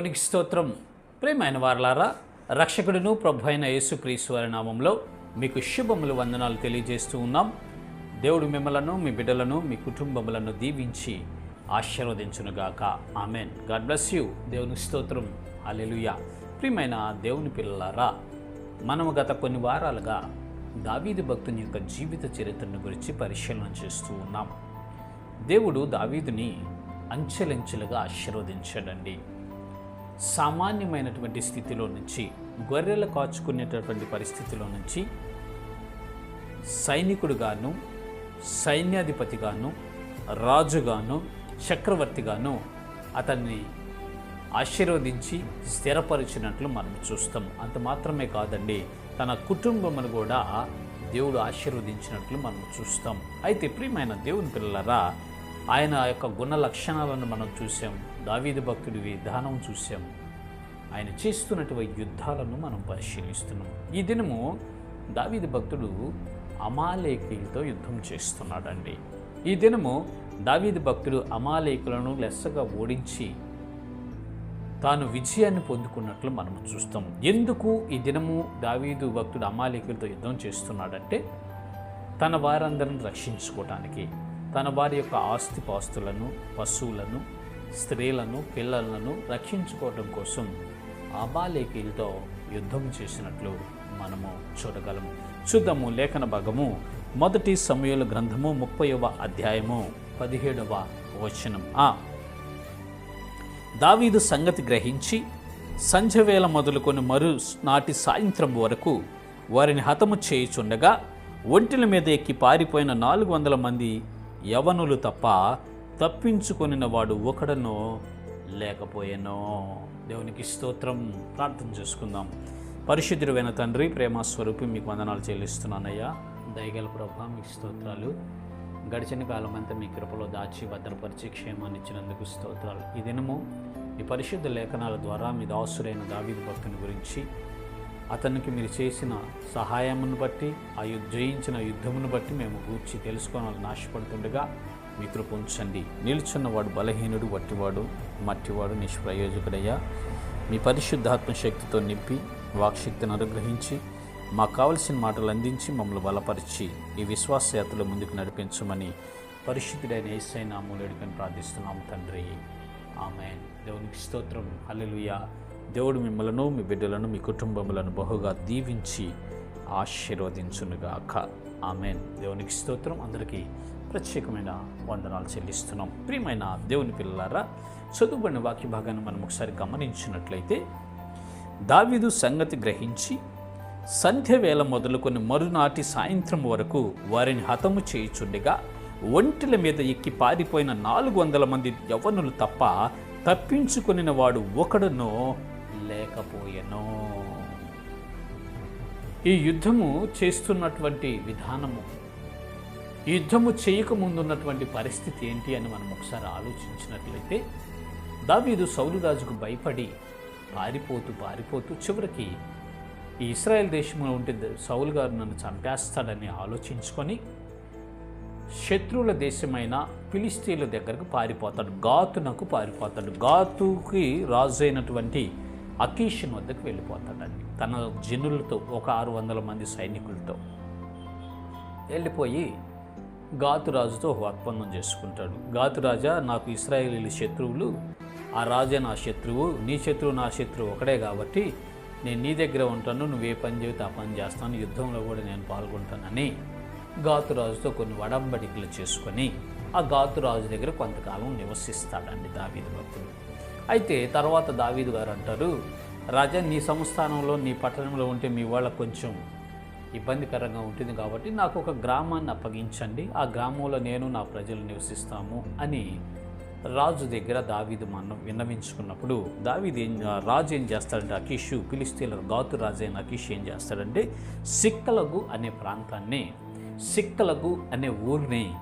దేవునికి స్తోత్రం. ప్రేమైన వారలారా రక్షకుడును ప్రభు అయిన యేసుక్రీస్తు వారి నామంలో మీకు శుభములు వందనాలు తెలియజేస్తూ ఉన్నాం. దేవుడు మిమ్మలను మీ బిడ్డలను మీ కుటుంబములను దీవించి ఆశీర్వదించునుగాక. ఆమెన్. God bless you. దేవుని స్తోత్రం. అలెలుయా ప్రియమైన దేవుని పిల్లలారా మనము గత కొన్ని వారాలుగా దావీదు భక్తుని యొక్క జీవిత చరిత్రను గురించి పరిశీలన చేస్తూ ఉన్నాం. దేవుడు దావీదుని అంచెలంచెలుగా ఆశీర్వదించాడండి. సామాన్యమైనటువంటి స్థితిలో నుంచి గొర్రెలు కాచుకునేటటువంటి పరిస్థితిలో నుంచి సైనికుడుగాను సైన్యాధిపతిగాను రాజుగాను చక్రవర్తిగాను అతన్ని ఆశీర్వదించి స్థిరపరిచినట్లు మనం చూస్తాం. అంత మాత్రమే కాదండి తన కుటుంబమును కూడా దేవుడు ఆశీర్వదించినట్లు మనం చూస్తాం. అయితే ప్రియమైన దేవుని పిల్లలరా ఆయన యొక్క గుణ లక్షణాలను మనం చూసాం. దావీదు భక్తుడి విధానం చూసాము ఆయన చేస్తున్నటువంటి యుద్ధాలను మనం పరిశీలిస్తున్నాం ఈ దినము దావీదు భక్తుడు అమాలేకులతో యుద్ధం చేస్తున్నాడండి. ఈ దినము దావీదు భక్తుడు అమాలేకులను లెస్సగా ఓడించి తాను విజయాన్ని పొందుకున్నట్లు మనం చూస్తాం. ఎందుకు ఈ దినము దావీదు భక్తుడు అమాలేకులతో యుద్ధం చేస్తున్నాడంటే తన వారందరిని రక్షించుకోవటానికి తన వారి యొక్క ఆస్తిపాస్తులను పశువులను స్త్రీలను పిల్లలను రక్షించుకోవడం కోసం అబాలేకీలతో యుద్ధం చేసినట్లు మనము చూడగలము చూద్దాము లేఖన భాగము మొదటి సమయంలో గ్రంథము ముప్పైవ అధ్యాయము పదిహేడవ వచనం. ఆ. దావీదు సంగతి గ్రహించి సంజవేళ మొదలుకొని మరు నాటి సాయంత్రం వరకు వారిని హతము చేయుచుండగా ఒంటిల మీద ఎక్కి పారిపోయిన నాలుగు వందల మంది యవనులు తప్ప తప్పించుకొనిన వాడు ఒకడనో లేకపోయానో. దేవునికి స్తోత్రం. ప్రార్థన చేసుకుందాం. పరిశుద్ధుడైన తండ్రి ప్రేమస్వరూపి మీకు వందనాలు చెల్లిస్తున్నానయ్యా. దయగల ప్రభా మీకు స్తోత్రాలు. గడిచిన కాలం అంతా మీ కృపలో దాచి భద్రపరిచి క్షేమాన్ని ఇచ్చినందుకు స్తోత్రాలు. ఈ దినము ఈ పరిశుద్ధ లేఖనాల ద్వారా మీ దాసురైన దావీదు భక్తుని గురించి అతనికి మీరు చేసిన సహాయమును బట్టి ఆ జయించిన యుద్ధమును బట్టి మేము గూర్చి తెలుసుకోవాలని ఆశపడుతుండగా మీ కృప ఉంచండి నిల్చున్నవాడు బలహీనుడు వట్టివాడు మట్టివాడు నిష్ప్రయోజకుడయ్యా. మీ పరిశుద్ధాత్మ శక్తితో నింపి వాక్శక్తిని అనుగ్రహించి మాకు కావలసిన మాటలు అందించి మమ్మల్ని బలపరిచి ఈ విశ్వాస యాత్రలో ముందుకు నడిపించమని పరిశుద్ధుడైన ఏసై నామూలు ఎడుకని ప్రార్థిస్తున్నాం తండ్రి. ఆమె దేవునికి స్తోత్రం. హల్లెలూయా. దేవుడు మిమ్మలను మీ బిడ్డలను మీ కుటుంబములను బహుగా దీవించి ఆశీర్వదించునుగాక. ఆమెన్. దేవునికి స్తోత్రం. అందరికీ ప్రత్యేకమైన వందనాలు చెల్లిస్తున్నాం. ప్రియమైన దేవుని పిల్లలారా చదువుబడిన వాక్య భాగాన్ని మనం ఒకసారి గమనించినట్లయితే దావీదు సంగతి గ్రహించి సంధ్య వేళ మొదలుకొని మరునాటి సాయంత్రం వరకు వారిని హతము చేయుచుండగా ఒంటిల మీద ఎక్కి పారిపోయిన నాలుగు వందల మంది యవ్వనులు తప్ప తప్పించుకుని వాడు ఒకడునో లేకపోయెనో. ఈ యుద్ధము చేస్తున్నటువంటి విధానము యుద్ధము చేయకముందున్నటువంటి పరిస్థితి ఏంటి అని మనం ఒకసారి ఆలోచించినట్లయితే దావీదు సౌలు రాజుకు భయపడి పారిపోతూ పారిపోతూ చివరికి ఈ ఇస్రాయెల్ దేశంలో ఉంటే సౌలు గారు నన్ను చంపేస్తాడని ఆలోచించుకొని శత్రువుల దేశమైన ఫిలిస్తీన్ల దగ్గరకు పారిపోతాడు. గాతునకు పారిపోతాడు. గాతుకి రాజు అయినటువంటి అకీషన్ వద్దకు వెళ్ళిపోతాడండి. తన జనులతో ఒక ఆరు వందల మంది సైనికులతో వెళ్ళిపోయి గాతురాజుతో ఒక ఒప్పందం చేసుకుంటాడు. గాతురాజా నాకు ఇస్రాయేలీ శత్రువులు ఆ రాజే నా శత్రువు నీ శత్రువు నా శత్రువు ఒకడే కాబట్టి నేను నీ దగ్గర ఉంటాను నువ్వు ఏ పని చెబితే ఆ పని చేస్తాను యుద్ధంలో కూడా నేను పాల్గొంటానని గాతురాజుతో కొన్ని వడంబడికలు చేసుకొని ఆ గాతురాజు దగ్గర కొంతకాలం నివసిస్తాడండి దావీదు భక్తుడు. అయితే తర్వాత దావీదు గారు అంటారు రాజా నీ సంస్థానంలో నీ పట్టణంలో ఉంటే మీ వాళ్ళకు కొంచెం ఇబ్బందికరంగా ఉంటుంది కాబట్టి నాకు ఒక గ్రామాన్ని అప్పగించండి ఆ గ్రామంలో నేను నా ప్రజలు నివసిస్తాము అని రాజు దగ్గర దావీదు మనం విన్నవించుకున్నప్పుడు దావీదు ఏం రాజు ఏం చేస్తాడంటే అకీషు పిలిస్తీల గాతు రాజు అయిన అకీష్ ఏం చేస్తాడంటే సిక్కలగు అనే ప్రాంతాన్ని సిక్కలగు అనే ఊరిని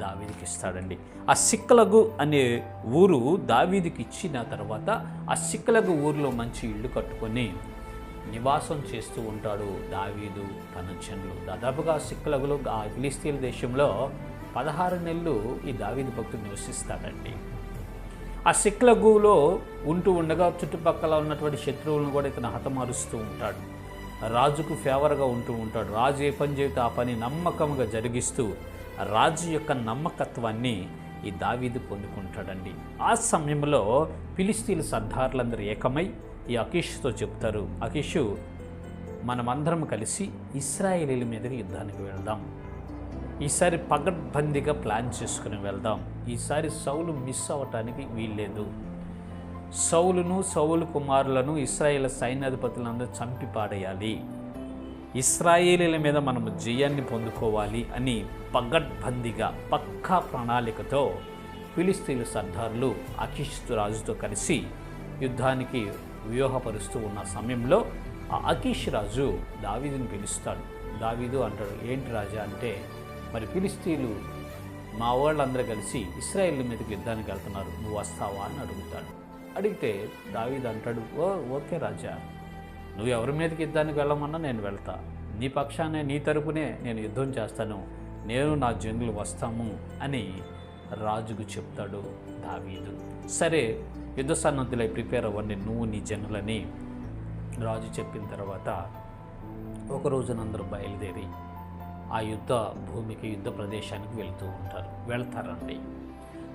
దావీదికి ఇస్తాడండి. ఆ సిక్కలగు అనే ఊరు దావీదికి ఇచ్చిన తర్వాత ఆ సిక్కలగు ఊరిలో మంచి ఇల్లు కట్టుకొని నివాసం చేస్తూ ఉంటాడు దావీదు తన జనులు. దాదాపుగా సిక్కులగులు ఆ ఫిలిస్తీన్ దేశంలో పదహారు నెలలు ఈ దావీదు భక్తుడు నివసిస్తాడండి ఆ సిక్లగులో ఉంటూ ఉండగా చుట్టుపక్కల ఉన్నటువంటి శత్రువులను కూడా ఇతను హతమారుస్తూ ఉంటాడు. రాజుకు ఫేవర్గా ఉంటూ ఉంటాడు. రాజు ఏ పని చెబితే ఆ పని నమ్మకంగా జరిగిస్తూ రాజు యొక్క నమ్మకత్వాన్ని ఈ దావీదు పొందుకుంటాడండి. ఆ సమయంలో ఫిలిస్తీన్ సర్దార్లందరూ ఏకమై ఈ అకిష్తో చెప్తారు అకిషు మనమందరం కలిసి ఇస్రాయేలీల మీదకి యుద్ధానికి వెళ్దాం. ఈసారి పగడ్బందీగా ప్లాన్ చేసుకుని వెళ్దాం. ఈసారి సౌలు మిస్ అవ్వటానికి వీల్లేదు. సౌలును సౌలు కుమారులను ఇస్రాయేల్ సైన్యాధిపతులందరూ చంపి పాడేయాలి ఇస్రాయేలీల మీద మనము జయాన్ని పొందుకోవాలి అని పగడ్బందీగా పక్కా ప్రణాళికతో ఫిలిస్తీన్ల సర్దారులు అఖిష్ రాజుతో కలిసి యుద్ధానికి వ్యూహపరుస్తూ ఉన్న సమయంలో ఆ అకీష్ రాజు దావీదుని పిలుస్తాడు. దావీదు అంటాడు ఏంటి రాజా అంటే మరి ఫిలిస్తీన్లు మా వాళ్ళందరూ కలిసి ఇస్రాయేల్ మీదకి యుద్ధానికి వెళ్తున్నారు నువ్వు వస్తావా? అని అడుగుతాడు. అడిగితే దావీదు అంటాడు ఓ ఓకే రాజా నువ్వు ఎవరి మీదకి యుద్ధానికి వెళ్ళమన్నా నేను వెళ్తా. నీ పక్షానే నీ తరపునే నేను యుద్ధం చేస్తాను. నేను నా జనులు వస్తాము అని రాజుకు చెప్తాడు దావీదు. సరే యుద్ధ సన్నద్ధులై ప్రిపేర్ అవ్వండి నువ్వు నీ జనులని. రాజు చెప్పిన తర్వాత ఒక రోజునందరూ బయలుదేరి ఆ యుద్ధ భూమికి యుద్ధ ప్రదేశానికి వెళ్తూ ఉంటారు. వెళ్తారండి.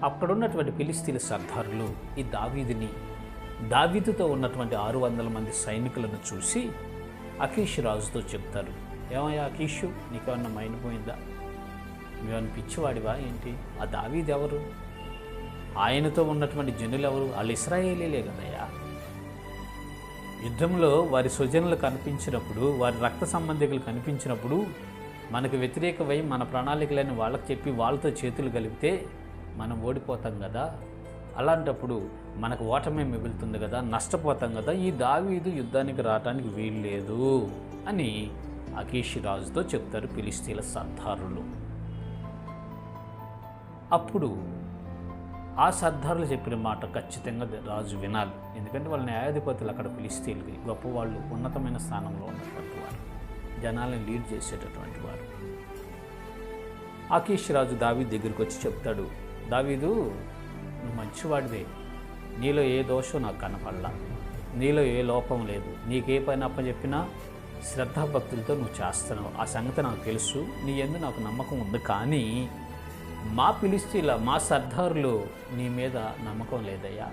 అక్కడున్నటువంటి పిలిస్తీన్ సర్దారులు ఈ దావీదిని దావీదుతో ఉన్నటువంటి ఆరు వందల మంది సైనికులను చూసి అకీష్ రాజుతో చెప్తారు ఏమయ్యా అకీషు నీకేమన్నా మైండ్ పోయిందా? నువ్వేమన్నా పిచ్చివాడివా ఏంటి? ఆ దావీది ఎవరు? ఆయనతో ఉన్నటువంటి జనులు ఎవరు? వాళ్ళు ఇస్రాయేలీలే కదయ్యా. యుద్ధంలో వారి స్వజనులు కనిపించినప్పుడు వారి రక్త సంబంధికులు కనిపించినప్పుడు మనకు వ్యతిరేకమై మన ప్రణాళికలని వాళ్ళకి చెప్పి వాళ్ళతో చేతులు కలిపితే మనం ఓడిపోతాం కదా. అలాంటప్పుడు మనకు ఓటమే మిగులుతుంది కదా నష్టపోతాం కదా. ఈ దావీదు యుద్ధానికి రావడానికి వీల్లేదు అని అకీష్ రాజుతో చెప్తారు పిలిస్తీల సర్దారులు. అప్పుడు ఆ సర్దారులు చెప్పిన మాట ఖచ్చితంగా రాజు వినాలి. ఎందుకంటే వాళ్ళ న్యాయాధిపతులు అక్కడ పిలిచిలివి గొప్ప వాళ్ళు ఉన్నతమైన స్థానంలో ఉన్నటువంటి వారు. జనాలను లీడ్ చేసేటటువంటి వారు. ఆకీష్ రాజు దావీద్ దగ్గరికి వచ్చి చెప్తాడు దావీదు నువ్వు మంచివాడివే. నీలో ఏ దోషం నాకు కనపడలా. నీలో ఏ లోపం లేదు. నీకే పని అప్పచెప్పినా శ్రద్ధాభక్తులతో నువ్వు చేస్తున్నావు. ఆ సంగతి నాకు తెలుసు. నీ ఎందు నాకు నమ్మకం ఉంది. కానీ మా పిలిస్తీల మా సర్దారులు నీ మీద నమ్మకం లేదయ్యా.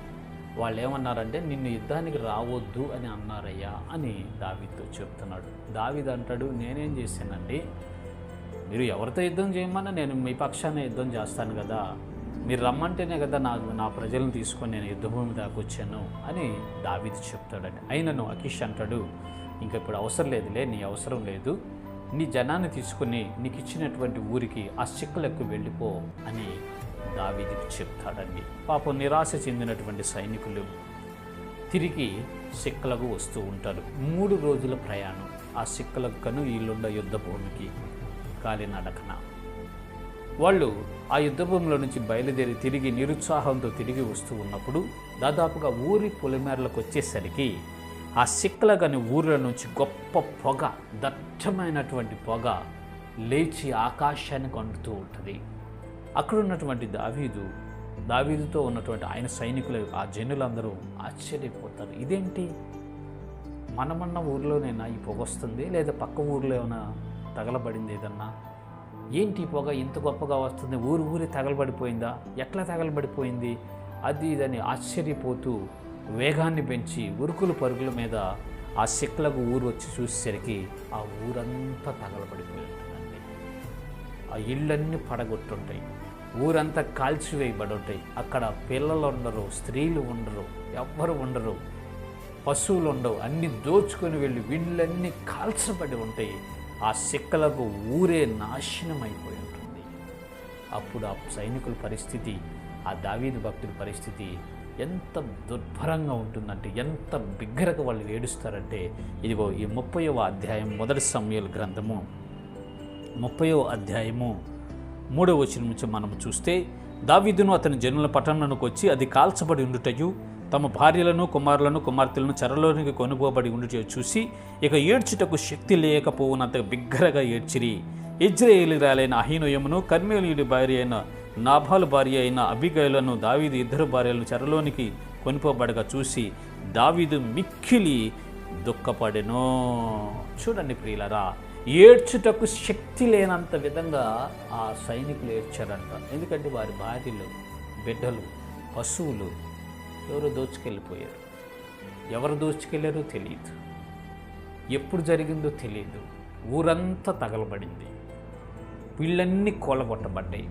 వాళ్ళు ఏమన్నారంటే నిన్ను యుద్ధానికి రావద్దు అని అన్నారయ్యా అని దావిద్తో చెప్తున్నాడు. దావిద్ అంటాడు నేనేం చేశానండి? మీరు ఎవరితో యుద్ధం చేయమన్నా నేను మీ పక్షాన యుద్ధం చేస్తాను కదా. మీరు రమ్మంటేనే కదా నా నా ప్రజలను తీసుకొని నేను యుద్ధభూమి దాకా వచ్చాను అని దావిద్ చెప్తాడండి అయినను అకిష్ అంటాడు ఇంకా ఇప్పుడు అవసరం లేదులే నీ అవసరం లేదు. నీ జనాన్ని తీసుకుని నీకు ఇచ్చినటువంటి ఊరికి ఆ చిక్కలకు వెళ్ళిపో అని దావీదికి చెప్తాడండి. పాపం నిరాశ చెందినటువంటి సైనికులు తిరిగి సిక్కలకు వస్తూ ఉంటారు. మూడు రోజుల ప్రయాణం ఆ సిక్కలకు కను వీళ్ళున్న యుద్ధ భూమికి కాలినడకన వాళ్ళు ఆ యుద్ధ భూమిలో నుంచి బయలుదేరి తిరిగి నిరుత్సాహంతో తిరిగి వస్తూ ఉన్నప్పుడు దాదాపుగా ఊరి పొలిమేరలకు వచ్చేసరికి ఆ సిక్కలగని ఊర్ల నుంచి గొప్ప పొగ దట్టమైనటువంటి పొగ లేచి ఆకాశానికి అంటుతూ ఉంటుంది. అక్కడ ఉన్నటువంటి దావీదు దావీదుతో ఉన్నటువంటి ఆయన సైనికులు ఆ జనులందరూ ఆశ్చర్యపోతారు. ఇదేంటి? మనమన్న ఊర్లోనైనా ఈ పొగ వస్తుంది? లేదా పక్క ఊర్లో ఏమైనా తగలబడింది ఏదన్నా? ఏంటి ఈ పొగ? ఇంత గొప్పగా వస్తుంది? ఊరు ఊరి తగలబడిపోయిందా? ఎట్లా తగలబడిపోయింది? అది ఇదని ఆశ్చర్యపోతూ వేగాన్ని పెంచి ఉరుకుల పరుగుల మీద ఆ సిక్లకు ఊరు వచ్చి చూసేసరికి ఆ ఊరంతా తగలబడిపోయి ఉంటుందండి ఆ ఇళ్ళన్నీ పడగొట్టుంటాయి. ఊరంతా కాల్చివేయబడి ఉంటాయి అక్కడ పిల్లలు ఉండరు స్త్రీలు ఉండరు ఎవ్వరు ఉండరు పశువులు ఉండవు అన్నీ దోచుకొని వెళ్ళి వీళ్ళన్నీ కాల్చబడి ఉంటాయి. ఆ సిక్కలకు ఊరే నాశనం అయిపోయి ఉంటుంది. అప్పుడు ఆ సైనికుల పరిస్థితి ఆ దావీదు భక్తుల పరిస్థితి ఎంత దుర్భరంగా ఉంటుందంటే ఎంత బిగ్గరగా వాళ్ళు ఏడుస్తారంటే ఇదిగో ఈ ముప్పైవ అధ్యాయం మొదటి సమయాల గ్రంథము. ముప్పయో అధ్యాయము మూడవ వచనం నుంచి మనం చూస్తే దావీదును అతని జనుల పట్టణంలోకి వచ్చి అది కాల్చబడి ఉండుటయు తమ భార్యలను కుమారులను కుమార్తెలను చెరలోనికి కొనుగోబడి ఉండుట చూసి ఇక ఏడ్చుటకు శక్తి లేకపోవునంత బిగ్గరగా ఏడ్చిరి. ఇజ్రాయేలురాలైన అహీనోయమును కర్మేలియుడి భార్య అయిన నాభాలు భార్య అయిన అబిగైలను దావీదు ఇద్దరు భార్యలను చెరలోనికి కొనిపోబడగా చూసి దావీదు మిక్కిలి దుఃఖపడెను. చూడండి ప్రియులరా ఏడ్చుటకు శక్తి లేనంత విధంగా ఆ సైనికులు ఏడ్చారంట. ఎందుకంటే వారి భార్యలు బిడ్డలు పశువులు ఎవరు దోచుకెళ్ళిపోయారు. ఎవరు దోచుకెళ్ళారో తెలియదు. ఎప్పుడు జరిగిందో తెలియదు. ఊరంతా తగలబడింది. వీళ్ళన్నీ కూలగొట్టబడ్డాయి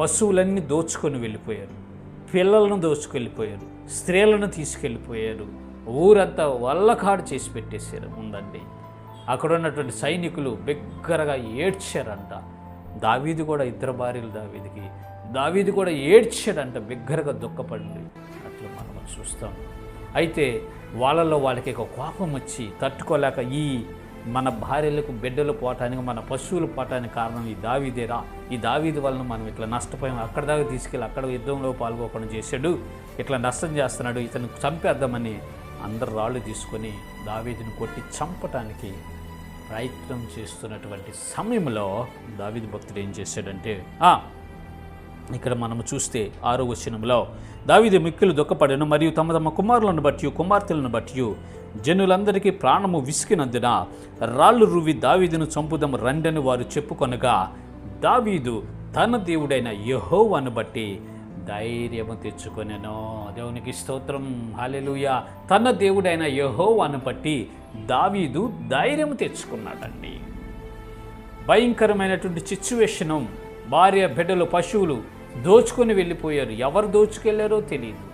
పశువులన్నీ దోచుకొని వెళ్ళిపోయారు. పిల్లలను దోచుకెళ్ళిపోయారు. స్త్రీలను తీసుకెళ్ళిపోయారు. ఊరంతా వల్లకాడు చేసి పెట్టేశారు ఉందండి అక్కడ ఉన్నటువంటి సైనికులు బిగ్గరగా ఏడ్చారంట. దావీది కూడా ఇద్దరు భార్యలు దావీదికి. దావీది కూడా ఏడ్చాడంట బిగ్గరగా దుఃఖపడింది అట్లా మనం చూస్తాం. అయితే వాళ్ళలో వాళ్ళకి ఒక కోపం వచ్చి తట్టుకోలేక ఈ మన భార్యలకు బిడ్డలు పోవటానికి మన పశువులు పోవటానికి కారణం ఈ దావీదేరా. ఈ దావీది వలన మనం ఇట్లా నష్టపోయాం. అక్కడ దాకా తీసుకెళ్ళి అక్కడ యుద్ధంలో పాల్గొకుండా చేశాడు. ఇట్లా నష్టం చేస్తున్నాడు. ఇతను చంపేద్దామని అందరు రాళ్ళు తీసుకొని దావీదిని కొట్టి చంపటానికి ప్రయత్నం చేస్తున్నటువంటి సమయంలో దావీది భక్తుడు ఏం చేశాడంటే ఇక్కడ మనము చూస్తే ఆరో వచనంలో దావీదు మిక్కిలు దుఃఖపడెను మరియు తమ తమ కుమారులను బట్టి కుమార్తెలను బట్టి జనులందరికీ ప్రాణము విసికినందున రాళ్ళు రువి దావీదును చంపుదము రండని వారు చెప్పుకొనగా దావీదు తన దేవుడైన యహోవాను బట్టి ధైర్యము తెచ్చుకొనెను. దేవునికి స్తోత్రం. హాలెలుయ తన దేవుడైన యహోవాను బట్టి దావీదు ధైర్యము తెచ్చుకున్నాడండి. భయంకరమైనటువంటి సిచ్యువేషను భార్య బిడ్డలు పశువులు దోచుకొని వెళ్ళిపోయారు. ఎవరు దోచుకెళ్ళారో తెలియదు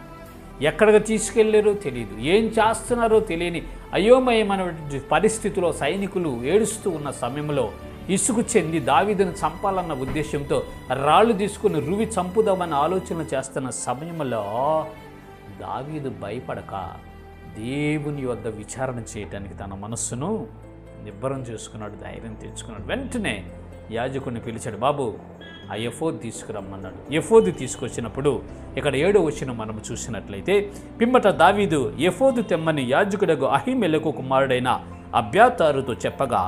ఎక్కడికి తీసుకెళ్ళారో తెలియదు ఏం చేస్తున్నారో తెలియని అయోమయమైనటువంటి పరిస్థితిలో సైనికులు ఏడుస్తూ ఉన్న సమయంలో ఇసుకు చెంది దావీదును చంపాలన్న ఉద్దేశంతో రాళ్ళు తీసుకుని రువి చంపుదామని ఆలోచన చేస్తున్న సమయంలో దావీదు భయపడక దేవుని వద్ద విచారణ చేయటానికి తన మనస్సును నిబ్బరం చేసుకున్నాడు ధైర్యం తెచ్చుకున్నాడు. వెంటనే యాజకుని పిలిచాడు బాబు ఆ ఎఫోద్ తీసుకురమ్మన్నాడు. ఎఫోదు తీసుకొచ్చినప్పుడు ఇక్కడ ఏడో వచ్చిన మనం చూసినట్లయితే పిమ్మట దావీదు ఎఫోదు తెమ్మని యాజకుడకు అహిమెలకు కుమారుడైన అభ్యాతారుతో చెప్పగా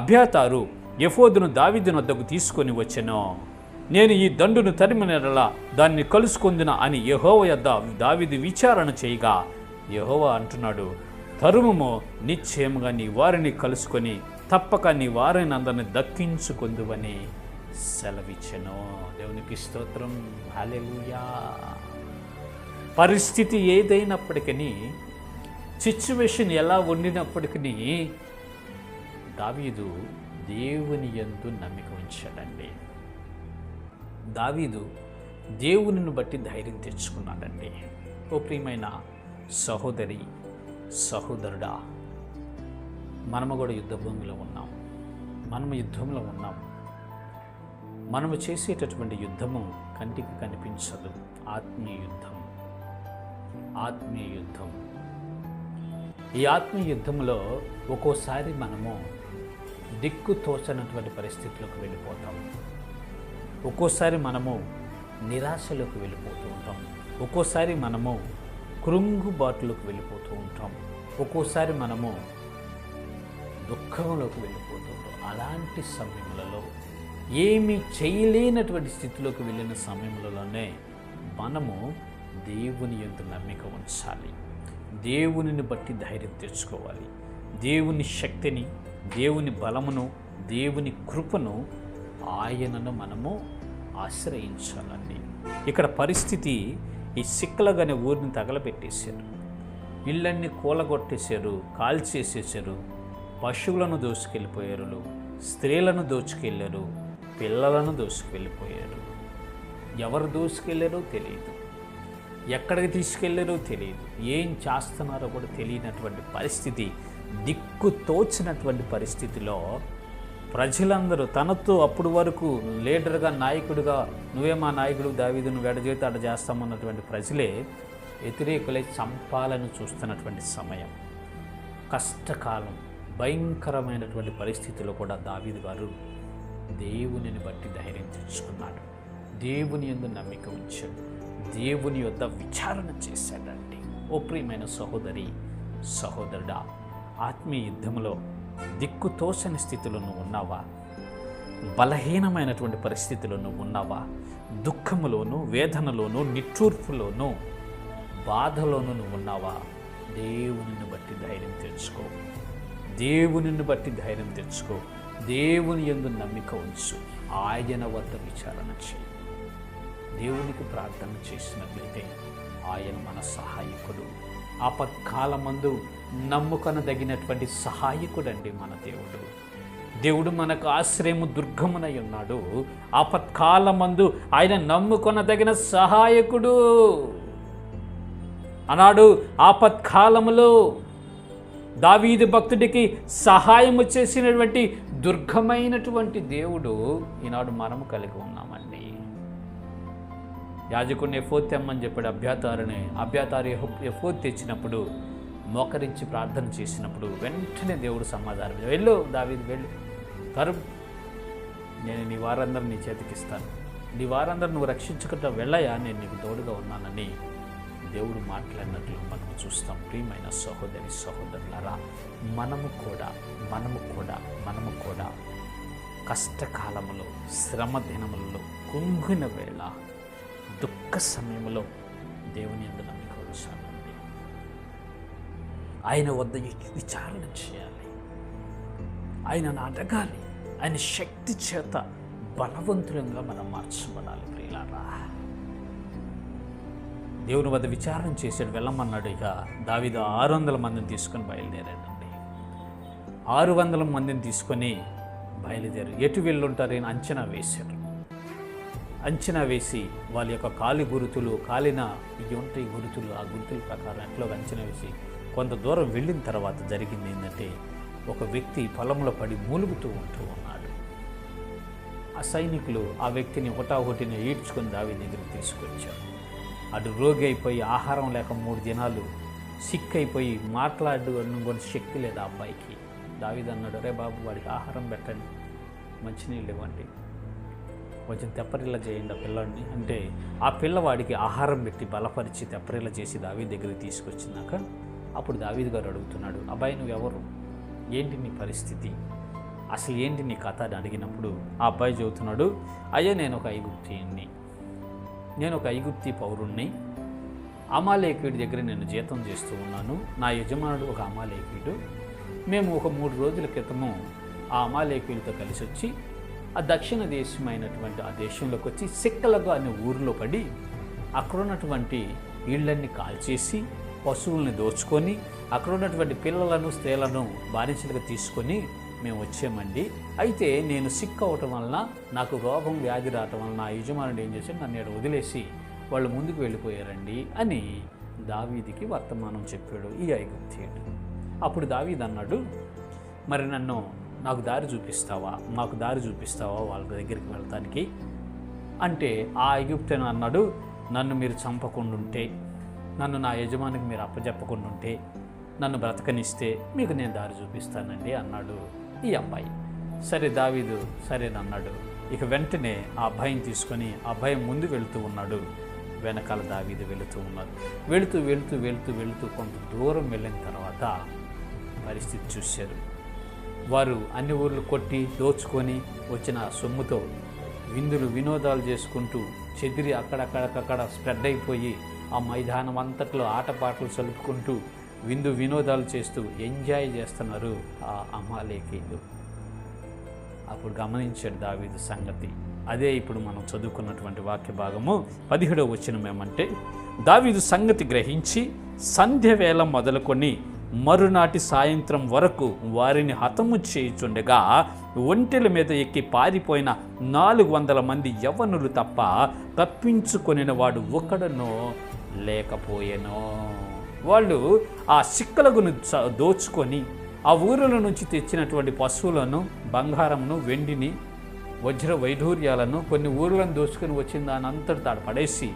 అభ్యాతారు ఎఫోదును దావీదుని వద్దకు తీసుకొని వచ్చెను. నేను ఈ దండును తరిమినలా దాన్ని కలుసుకుందిన అని యహోవ యొద్ద దావీదు విచారణ చేయగా యహోవ అంటున్నాడు తరుమము నిశ్చయముగా నీ వారిని కలుసుకొని తప్పక నీ వారిని అందరిని దక్కించుకుందువని. సెలవిచ్చెను. దేవునికి స్తోత్రం. హల్లెలూయా. పరిస్థితి ఏదైనప్పటికీ సిచ్యువేషన్ ఎలా వండినప్పటికీ దావీదు దేవుని ఎందు నమ్మిక ఉంచాడండి. దావీదు దేవునిని బట్టి ధైర్యం తెచ్చుకున్నాడండి. ఓ ప్రియమైన సహోదరి సహోదరుడా మనము కూడా యుద్ధభూమిలో ఉన్నాం. మనము యుద్ధంలో ఉన్నాం. మనము చేసేటటువంటి యుద్ధము కంటికి కనిపించదు. ఆత్మీయ యుద్ధం. ఆత్మీయ యుద్ధం. ఈ ఆత్మీయ యుద్ధంలో ఒక్కోసారి మనము దిక్కు తోచనటువంటి పరిస్థితులకు వెళ్ళిపోతాం. ఒక్కోసారి మనము నిరాశలోకి వెళ్ళిపోతూ ఉంటాం. ఒక్కోసారి మనము కృంగుబాటులోకి వెళ్ళిపోతూ ఉంటాం. ఒక్కోసారి మనము దుఃఖంలోకి వెళ్ళిపోతూ ఉంటాం. అలాంటి సమయములలో ఏమి చేయలేనటువంటి స్థితిలోకి వెళ్ళిన సమయంలోనే మనము దేవుని ఎందు నమ్మిక ఉంచాలి. దేవునిని బట్టి ధైర్యం తెచ్చుకోవాలి. దేవుని శక్తిని దేవుని బలమును దేవుని కృపను ఆయనను మనము ఆశ్రయించాలండి. ఇక్కడ పరిస్థితి ఈ సిక్కలగానే ఊరిని తగలబెట్టేశారు. ఇళ్ళన్ని కూలగొట్టేశారు కాల్చేసేసారు పశువులను దోచుకెళ్ళిపోయారు. స్త్రీలను దోచుకెళ్ళారు. పిల్లలను దోచుకెళ్ళిపోయారు ఎవరు దూసుకెళ్ళారో తెలియదు ఎక్కడికి తీసుకెళ్ళారో తెలియదు ఏం చేస్తున్నారో కూడా తెలియనటువంటి పరిస్థితి దిక్కు తోచినటువంటి పరిస్థితిలో ప్రజలందరూ తనతో అప్పుడు వరకు లీడర్గా నాయకుడిగా నువ్వే మా నాయకుడు దావీదును వెడజేత అడ చేస్తామన్నటువంటి ప్రజలే వ్యతిరేకులై చంపాలని చూస్తున్నటువంటి సమయం. కష్టకాలం భయంకరమైనటువంటి పరిస్థితిలో కూడా దావీదు గారు దేవునిని బట్టి ధైర్యం తెచ్చుకున్నాడు. దేవుని యందు నమ్మిక ఉంచాడు. దేవుని యొద్ద విచారణ చేశాడండి. ఓ ప్రియమైన సహోదరి సహోదరుడా ఆత్మీయ యుద్ధంలో దిక్కు స్థితిలో నువ్వు ఉన్నావా? బలహీనమైనటువంటి పరిస్థితిలో నువ్వు ఉన్నావా? దుఃఖములోను వేదనలోను నిట్టూర్పులోను బాధలోను నువ్వు ఉన్నావా? దేవునిని బట్టి ధైర్యం తెచ్చుకో. దేవునిని బట్టి ధైర్యం తెచ్చుకో. దేవుని ఎందు నమ్మిక ఉంచు. ఆయన వద్ద విచారణ చేయి. దేవునికి ప్రార్థన చేసినట్లయితే ఆయన మన సహాయకుడు. ఆపత్కాలమందు నమ్ముకొనదగినటువంటి సహాయకుడండి మన దేవుడు. దేవుడు మనకు ఆశ్రయము దుర్గమునై ఉన్నాడు. ఆపత్కాలమందు ఆయన నమ్ముకొనదగిన సహాయకుడు. అన్నాడు ఆపత్కాలములో దావీదు భక్తుడికి సహాయము చేసినటువంటి దుర్గమైనటువంటి దేవుడు ఈనాడు మనము కలిగి ఉన్నామండి. యాజకుడిని ఎఫోత్ తెమ్మని చెప్పాడు అభ్యాతారుని. అభ్యాతారు ఎఫోత్ తెచ్చినప్పుడు మోకరించి ప్రార్థన చేసినప్పుడు వెంటనే దేవుడు సమాధానం వెళ్ళు దావీది వెళ్ళు. తరు. నేను నీ వారందరూ నీ చేతికిస్తాను. నీ వారందరూ నువ్వు రక్షించుకుంటా వెళ్ళయా? నేను నీకు తోడుగా ఉన్నానని. దేవుడు మాట్లాడినట్లు మనము చూస్తాం. ప్రియమైన సహోదరి సహోదరులరా మనము కూడా మనము కూడా మనము కూడా కష్టకాలములో శ్రమ దినములలో కుంగిన వేళ దుఃఖ సమయంలో దేవుని ఎందు నమ్మిక ఉంచాలండి ఆయన వద్ద విచారణ చేయాలి. ఆయనను అడగాలి ఆయన శక్తి చేత బలవంతులంగా మనం మార్చబడాలి ప్రియులారా. దేవుని వద్ద విచారణ చేశాడు వెళ్ళమన్నాడు. ఇక దావిద ఆరు వందల మందిని తీసుకొని బయలుదేరాడండి. ఆరు వందల మందిని తీసుకొని బయలుదేరు ఎటు వెళ్ళుంటారని అంచనా వేశారు అంచనా వేసి వాళ్ళ యొక్క కాలి గురుతులు కాలిన ఇవి ఉంటాయి గురుతులు ఆ గురుతుల ప్రకారం ఎట్లో అంచనా వేసి కొంత దూరం వెళ్ళిన తర్వాత జరిగింది ఏంటంటే ఒక వ్యక్తి పొలంలో పడి మూలుగుతూ ఉంటూ ఉన్నాడు. ఆ సైనికులు ఆ వ్యక్తిని హుటాహుటిని ఈడ్చుకొని దావి దగ్గరికి తీసుకొచ్చారు. అటు రోగి అయిపోయి ఆహారం లేక మూడు దినాలు సిక్ అయిపోయి మాట్లాడు కొన్ని శక్తి లేదు ఆ అబ్బాయికి. దావిది అన్నాడు రే బాబు వాడికి ఆహారం పెట్టండి మంచినీళ్ళు ఇవ్వండి. కొంచెం తెప్పరిల్ల చేయండి ఆ పిల్లాడిని. అంటే ఆ పిల్లవాడికి ఆహారం పెట్టి బలపరిచి తెప్పరిల్ల చేసి దావీ దగ్గరికి తీసుకొచ్చినాక అప్పుడు దావీద్ గారు అడుగుతున్నాడు అబ్బాయి నువ్వెవరు? ఏంటి నీ పరిస్థితి? అసలు ఏంటి నీ కథ? అని అడిగినప్పుడు ఆ అబ్బాయి చెబుతున్నాడు అయ్యా నేను ఒక ఐగుప్తిని నేను ఒక ఐగుప్తి పౌరుణ్ణి అమాలేకుడి దగ్గర నేను జీతం చేస్తూ ఉన్నాను. నా యజమానుడు ఒక అమాలేకుడు మేము ఒక మూడు రోజుల క్రితము ఆ అమాలేకులతో కలిసి వచ్చి ఆ దక్షిణ దేశమైనటువంటి ఆ దేశంలోకి వచ్చి సిక్కలకు అనే ఊరిలో పడి అక్కడ ఉన్నటువంటి ఇళ్ళన్ని కాల్చేసి పశువుల్ని దోచుకొని అక్కడ ఉన్నటువంటి పిల్లలను స్త్రీలను బానిసలుగా తీసుకొని మేము వచ్చామండి. అయితే నేను సిక్ అవటం వలన నాకు రోగం వ్యాధి రావటం వలన నా యజమానుడు ఏం చేశాడు? నన్ను ఇక్కడ వదిలేసి వాళ్ళు ముందుకు వెళ్ళిపోయారండి అని దావీదికి వర్తమానం చెప్పాడు ఈ ఐగుప్తియుడు అప్పుడు దావీద్ అన్నాడు మరి నన్ను నాకు దారి చూపిస్తావా? మాకు దారి చూపిస్తావా వాళ్ళ దగ్గరికి వెళ్తానికి అంటే ఆ ఐగుప్తను అన్నాడు నన్ను మీరు చంపకుండా ఉంటే నన్ను నా యజమానికి మీరు అప్పజెప్పకుండుంటే నన్ను బ్రతకనిస్తే మీకు నేను దారి చూపిస్తానండి అన్నాడు. ఈ అమ్మాయి. సరే దావీదు సరేనన్నాడు ఇక వెంటనే ఆ అబ్బాయిని తీసుకొని ఆ అబ్బాయి ముందు వెళుతూ ఉన్నాడు. వెనకాల దావీదు వెళుతూ ఉన్నాడు. వెళుతూ వెళుతూ వెళుతూ వెళుతూ కొంత దూరం వెళ్ళిన తర్వాత పరిస్థితి చూశారు. వారు అన్ని ఊర్లు కొట్టి దోచుకొని వచ్చిన సొమ్ముతో విందులు వినోదాలు చేసుకుంటూ చెదిరి అక్కడక్కడక్కడ స్ప్రెడ్ అయిపోయి ఆ మైదానం అంతట్లో ఆటపాటలు సలుపుకుంటూ విందు వినోదాలు చేస్తూ ఎంజాయ్ చేస్తున్నారు ఆ అమాలేకీలు అప్పుడు గమనించాడు దావీదు సంగతి. అదే ఇప్పుడు మనం చదువుకున్నటువంటి వాక్య భాగము పదిహేడవ వచ్చిన ఏమంటే దావీదు సంగతి గ్రహించి సంధ్య వేళ మొదలుకొని మరునాటి సాయంత్రం వరకు వారిని హతము చేయుచుండగా ఒంటెల మీద ఎక్కి పారిపోయిన నాలుగు వందల మంది యవ్వనులు తప్ప తప్పించుకొనిన వాడు ఒకడనో లేకపోయేనో. వాళ్ళు ఆ సిక్కలగును దోచుకొని ఆ ఊరుల నుంచి తెచ్చినటువంటి పశువులను బంగారమును వెండిని వజ్ర వైఢూర్యాలను కొన్ని ఊర్లను దోచుకొని వచ్చిన దాని అంతటి తాడు పడేసి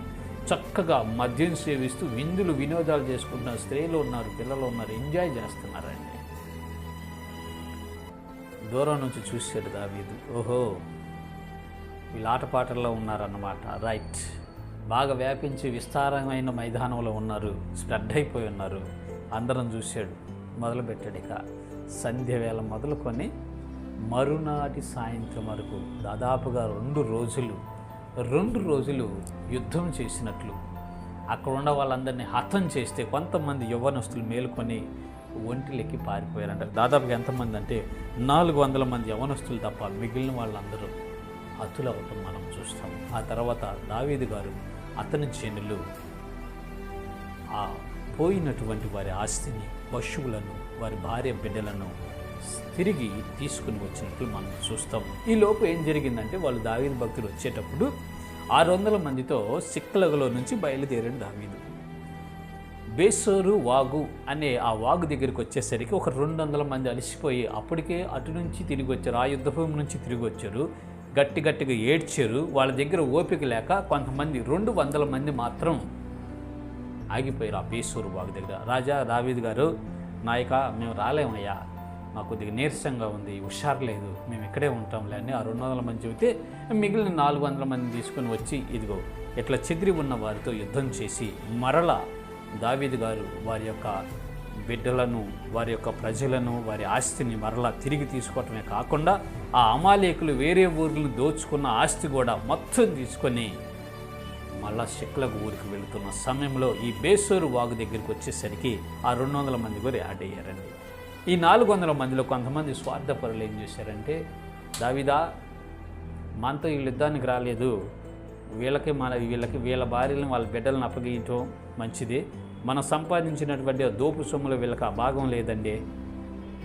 చక్కగా మద్యం సేవిస్తూ విందులు వినోదాలు చేసుకుంటున్న స్త్రీలు ఉన్నారు పిల్లలు ఉన్నారు ఎంజాయ్ చేస్తున్నారండి. దూరం నుంచి చూశాడు దావీదు. ఓహో వీళ్ళు ఆటపాటల్లో ఉన్నారన్నమాట. రైట్. బాగా వ్యాపించి విస్తారమైన మైదానంలో ఉన్నారు స్ప్రెడ్ అయిపోయి ఉన్నారు. అందరం చూశాడు మొదలుపెట్టాడు ఇక. సంధ్య వేళ మొదలుకొని మరునాటి సాయంత్రం వరకు దాదాపుగా రెండు రోజులు రెండు రోజులు యుద్ధం చేసినట్లు. అక్కడ ఉన్న వాళ్ళందరినీ హతం చేస్తే కొంతమంది యవ్వనస్తులు మేలుకొని ఒంటిలెక్కి పారిపోయారంట. దాదాపుగా ఎంతమంది అంటే నాలుగు వందల మంది యవనస్తులు తప్ప మిగిలిన వాళ్ళందరూ హతులవటం మనం చూస్తాం. ఆ తర్వాత దావీదు గారు అతని జనులు ఆ పోయినటువంటి వారి ఆస్తిని పశువులను వారి భార్య బిడ్డలను తిరిగి తీసుకుని వచ్చినట్లు మనం చూస్తాం. ఈ లోపు ఏం జరిగిందంటే వాళ్ళు దావీదు భక్తులు వచ్చేటప్పుడు ఆరు వందల మందితో సిక్కలగలో నుంచి బయలుదేరాడు దావీదు. బేసోరు వాగు అనే ఆ వాగు దగ్గరికి వచ్చేసరికి ఒక రెండు వందల మంది అలసిపోయి అప్పటికే అటు నుంచి తిరిగి వచ్చారు ఆ యుద్ధభూమి నుంచి తిరిగి వచ్చారు. గట్టి గట్టిగా ఏడ్చారు. వాళ్ళ దగ్గర ఓపిక లేక కొంతమంది రెండు వందల మంది మాత్రం ఆగిపోయారు ఆ బేసూరు బాగు దగ్గర. రాజా దావీద్ గారు నాయక మేము రాలేమయ్యా. మాకు కొద్దిగా నీరసంగా ఉంది హుషారు లేదు మేము ఇక్కడే ఉంటాంలే అని ఆ రెండు వందల మంది చెబితే మిగిలిన నాలుగు వందల మంది తీసుకొని వచ్చి ఇదిగో ఇట్లా చెదిరి ఉన్న వారితో యుద్ధం చేసి మరల దావీద్ గారు వారి యొక్క బిడ్డలను వారి యొక్క ప్రజలను వారి ఆస్తిని మరలా తిరిగి తీసుకోవటమే కాకుండా ఆ అమాలేకులు వేరే ఊర్లను దోచుకున్న ఆస్తి కూడా మొత్తం తీసుకొని మళ్ళా శిక్లకు ఊరికి వెళుతున్న సమయంలో ఈ బేసూరు వాగు దగ్గరికి వచ్చేసరికి ఆ రెండు వందల మంది కూడా యాడ్ అయ్యారండి. ఈ నాలుగు వందల మందిలో కొంతమంది స్వార్థపరులు ఏం చేశారంటే దావిదా మనతో వీళ్ళు యుద్ధానికి రాలేదు. వీళ్ళకి మన వీళ్ళకి వీళ్ళ భార్యలను వాళ్ళ బిడ్డలను అప్పగించడం మంచిది. మనం సంపాదించినటువంటి ఆ దోపు సొమ్ములు వీళ్ళకి ఆ భాగం లేదండి.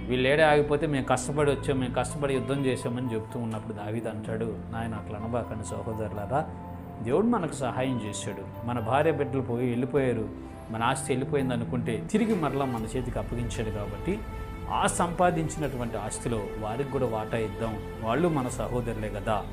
వీళ్ళు ఏడే ఆగిపోతే మేము కష్టపడి వచ్చాం మేము కష్టపడి యుద్ధం చేసామని చెప్తూ ఉన్నప్పుడు దావిది అంటాడు నాయన అట్లా అనబాకండి సహోదరులారా. దేవుడు మనకు సహాయం చేశాడు. మన భార్య బిడ్డలు పోయి వెళ్ళిపోయారు. మన ఆస్తి వెళ్ళిపోయింది అనుకుంటే తిరిగి మరలా మన చేతికి అప్పగించాడు కాబట్టి ఆ సంపాదించినటువంటి ఆస్తిలో వారికి కూడా వాటా ఇద్దాం. వాళ్ళు మన సహోదరులే కదా.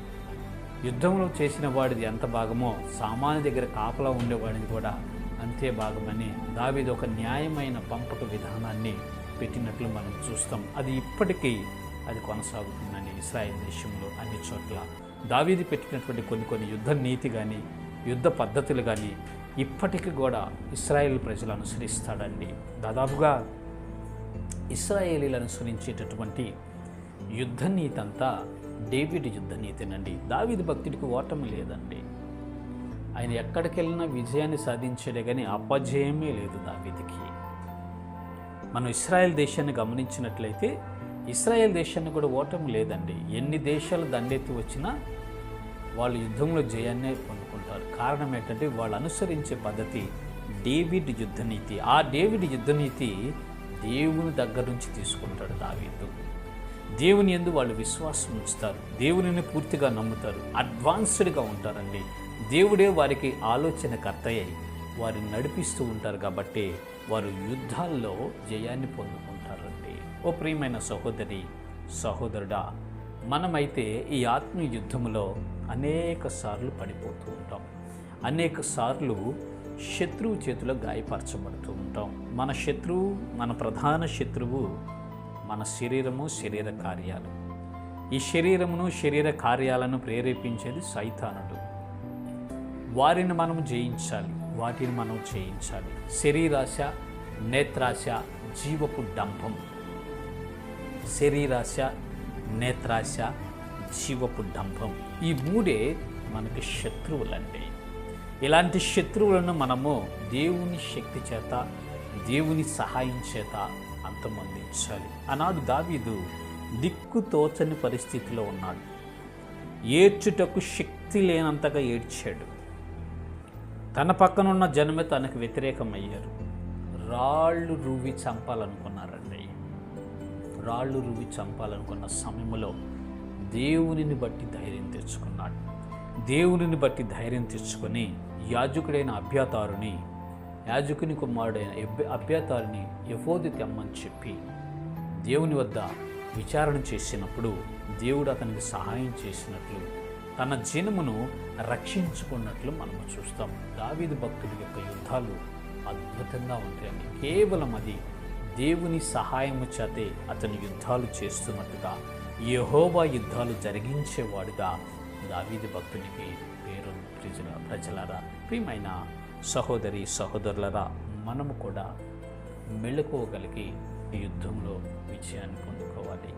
యుద్ధంలో చేసిన వాడిది ఎంత భాగమో సామాన్య దగ్గర కాపలా ఉండేవాడిని కూడా అంతే భాగమని దావిది ఒక న్యాయమైన పంపక విధానాన్ని పెట్టినట్లు మనం చూస్తాం. అది ఇప్పటికీ అది కొనసాగుతుందని ఇస్రాయల్ దేశంలో అన్ని చోట్ల. దావీది పెట్టినటువంటి కొన్ని కొన్ని యుద్ధ నీతి కానీ యుద్ధ పద్ధతులు కానీ ఇప్పటికీ కూడా ఇస్రాయేల్ ప్రజలు అనుసరిస్తాడండి. దాదాపుగా ఇస్రాయేలీలు అనుసరించేటటువంటి యుద్ధ నీతి అంతా డేవిడ్ యుద్ధ నీతినండి. దావీదు భక్తుడికి ఓటమి లేదండి. ఆయన ఎక్కడికి వెళ్ళినా విజయాన్ని సాధించాడే కానీ అపజయమే లేదు దావీదికి. మనం ఇస్రాయెల్ దేశాన్ని గమనించినట్లయితే ఇస్రాయెల్ దేశాన్ని కూడా ఓటమి లేదండి. ఎన్ని దేశాలు దండెత్తి వచ్చినా వాళ్ళు యుద్ధంలో జయాన్నే పొందుకుంటారు. కారణం ఏంటంటే వాళ్ళు అనుసరించే పద్ధతి డేవిడ్ యుద్ధనీతి. ఆ డేవిడ్ యుద్ధనీతి దేవుని దగ్గర నుంచి తీసుకుంటాడు దావీదు. దేవుని ఎందు వాళ్ళు విశ్వాసం ఉంచుతారు. దేవునిని పూర్తిగా నమ్ముతారు. అడ్వాన్స్డ్గా ఉంటారండి. దేవుడే వారికి ఆలోచన కర్తయ్యి వారిని నడిపిస్తూ ఉంటారు కాబట్టి వారు యుద్ధాల్లో జయాన్ని పొందుకుంటారండి. ఓ ప్రియమైన సహోదరి సహోదరుడా మనమైతే ఈ ఆత్మీయ యుద్ధంలో అనేక సార్లు పడిపోతూ ఉంటాం. అనేక సార్లు శత్రువు చేతిలో గాయపరచబడుతూ ఉంటాం. మన శత్రువు మన ప్రధాన శత్రువు మన శరీరము శరీర కార్యాలు. ఈ శరీరమును శరీర కార్యాలను ప్రేరేపించేది సైతానుడు. వారిని మనం జయించాలి వాటిని మనం చేయించాలి. శరీరాశ నేత్రాశ జీవపు డంభం. శరీరాశ నేత్రాశ జీవపు డంభం. ఈ మూడే మనకి శత్రువులండి. ఇలాంటి శత్రువులను మనము దేవుని శక్తి చేత దేవుని సహాయం చేత అంతమందించాలి. ఆనాడు దావీదు దిక్కు తోచని పరిస్థితిలో ఉన్నాడు. ఏడ్చుటకు శక్తి లేనంతగా ఏడ్చాడు. తన పక్కనున్న జనమే తనకు వ్యతిరేకమయ్యారు. రాళ్ళు రువి చంపాలనుకున్నారండి. రాళ్ళు రువి చంపాలనుకున్న సమయంలో దేవునిని బట్టి ధైర్యం తెచ్చుకున్నాడు. దేవునిని బట్టి ధైర్యం తెచ్చుకొని యాజకుడైన అభ్యాతారుని యాజకుని కుమారుడైన అభ్యాతారుని యఫోది తెమ్మని చెప్పి దేవుని వద్ద విచారణ చేసినప్పుడు దేవుడు అతనికి సహాయం చేసినట్లు తన జనమును రక్షించుకున్నట్లు మనము చూస్తాం. దావీదు భక్తుడి యొక్క యుద్ధాలు అద్భుతంగా ఉంటాయని కేవలం అది దేవుని సహాయము చేతే అతని యుద్ధాలు చేస్తున్నట్టుగా యహోబా యుద్ధాలు జరిగించేవాడుగా దావీది భక్తునికి పేరు ప్రజల ప్రజలరా ప్రియమైన సహోదరి సహోదరులరా మనము కూడా మెళుకోగలిగి యుద్ధంలో విజయాన్ని పొందుకోవాలి.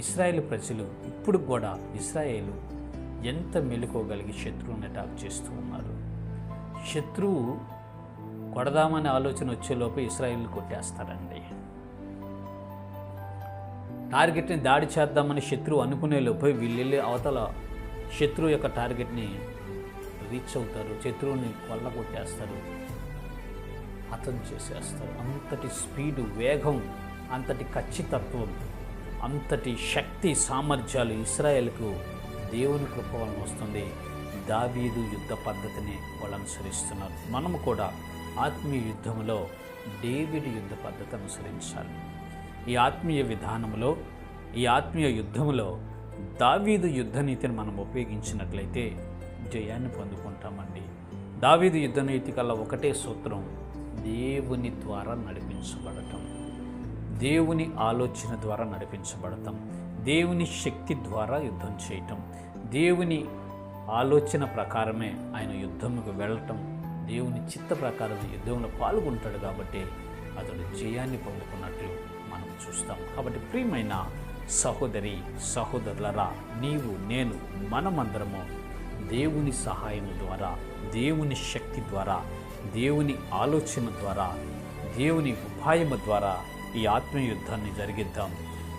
ఇస్రాయేల్ ప్రజలు ఇప్పుడు కూడా ఇస్రాయేలు ఎంత మెలుకోగలిగి శత్రువుని అటాక్ చేస్తూ ఉన్నారు? శత్రువు కొడదామనే ఆలోచన వచ్చేలోపు ఇస్రాయిల్ని కొట్టేస్తారండి టార్గెట్ని దాడి చేద్దామని శత్రువు అనుకునే లోపే వీళ్ళు వెళ్ళి అవతల శత్రువు యొక్క టార్గెట్ని రీచ్ అవుతారు. శత్రువుని కొల్లగొట్టేస్తారు. హతం చేసేస్తారు. అంతటి స్పీడు వేగం అంతటి ఖచ్చితత్వం అంతటి శక్తి సామర్థ్యాలు ఇస్రాయేల్కు దేవుని కృప వలన వస్తుంది. దావీదు యుద్ధ పద్ధతిని వాళ్ళు అనుసరిస్తున్నారు. మనము కూడా ఆత్మీయ యుద్ధంలో డేవిడ్ యుద్ధ పద్ధతి అనుసరించాలి. ఈ ఆత్మీయ విధానంలో ఈ ఆత్మీయ యుద్ధంలో దావీదు యుద్ధ నీతిని మనం ఉపయోగించినట్లయితే జయాన్ని పొందుకుంటామండి. దావీదు యుద్ధ నీతి కల్లా ఒకటే సూత్రం దేవుని ద్వారా నడిపించబడటం. దేవుని ఆలోచన ద్వారా నడిపించబడటం. దేవుని శక్తి ద్వారా యుద్ధం చేయటం. దేవుని ఆలోచన ప్రకారమే ఆయన యుద్ధంకు వెళ్ళటం. దేవుని చిత్త ప్రకారం యుద్ధంలో పాల్గొంటాడు కాబట్టి అతడు జయాన్ని పొందుకున్నట్లు మనం చూస్తాం. కాబట్టి ప్రియమైన సహోదరి సహోదరులరా నీవు నేను మనమందరము దేవుని సహాయం ద్వారా దేవుని శక్తి ద్వారా దేవుని ఆలోచన ద్వారా దేవుని ఉపాయము ద్వారా ఈ ఆత్మీయ యుద్ధాన్ని జరిగిద్దాం.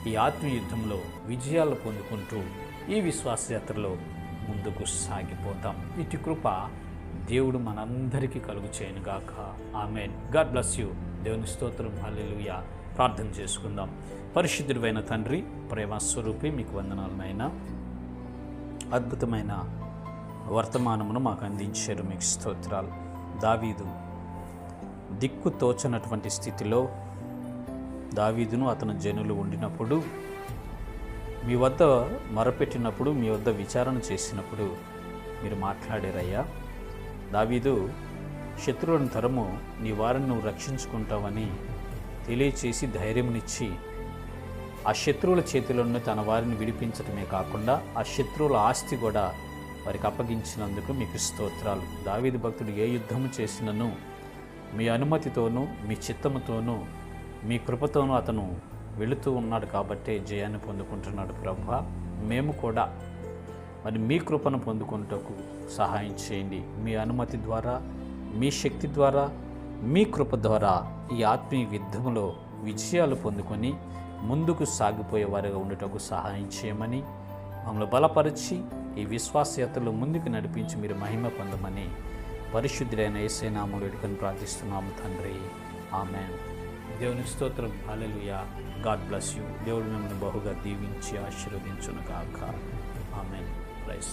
ఈ ఆత్మయుద్ధంలో విజయాలు పొందుకుంటూ ఈ విశ్వాసయాత్రలో ముందుకు సాగిపోతాం. ఇటు కృప దేవుడు మనందరికీ కలుగు చేయనుగాక ఆమె గాడ్ బ్లస్ యూ. దేవుని స్తోత్రం. హల్లెలూయా. ప్రార్థన చేసుకుందాం. పరిశుద్ధుడైన తండ్రి ప్రేమ స్వరూపి మీకు వందనాలనైనా. అద్భుతమైన వర్తమానమును మాకు అందించారు మీకు స్తోత్రాలు. దావీదు దిక్కు తోచనటువంటి స్థితిలో దావీదును అతని జనులు ఉండినప్పుడు మీ వద్ద మొరపెట్టినప్పుడు మీ వద్ద విచారణ చేసినప్పుడు మీరు మాట్లాడారయ్యా. దావీదు శత్రువులను తరము నీ వారిని నువ్వు రక్షించుకుంటావని తెలియచేసి ధైర్యమునిచ్చి ఆ శత్రువుల చేతిలోనే తన వారిని విడిపించటమే కాకుండా ఆ శత్రువుల ఆస్తి కూడా వారికి అప్పగించినందుకు మీకు స్తోత్రాలు. దావీదు భక్తుడు ఏ యుద్ధము చేసినను మీ అనుమతితోనూ మీ చిత్తముతోనూ మీ కృపతోనూ అతను వెళుతూ ఉన్నాడు కాబట్టే జయాన్ని పొందుకుంటున్నాడు ప్రభు. మేము కూడా మరి మీ కృపను పొందుకుంటకు సహాయం చేయండి. మీ అనుమతి ద్వారా మీ శక్తి ద్వారా మీ కృప ద్వారా ఈ ఆత్మీయ యుద్ధంలో విజయాలు పొందుకొని ముందుకు సాగిపోయే వారిగా ఉండటకు సహాయం చేయమని మమ్మల్ని బలపరిచి ఈ విశ్వాసయాత్రలో ముందుకు నడిపించి మీరు మహిమ పొందమని పరిశుద్ధులైన ఏసైనామలు వేడుకొని ప్రార్థిస్తున్నాము తండ్రి. ఆమె దేవుని స్తోత్రం. హల్లెలూయా గాడ్ బ్లెస్ యూ దేవుడు మిమ్మల్ని బహుగా దీవించి ఆశీర్వదించును కాక ఆమె ప్రైస్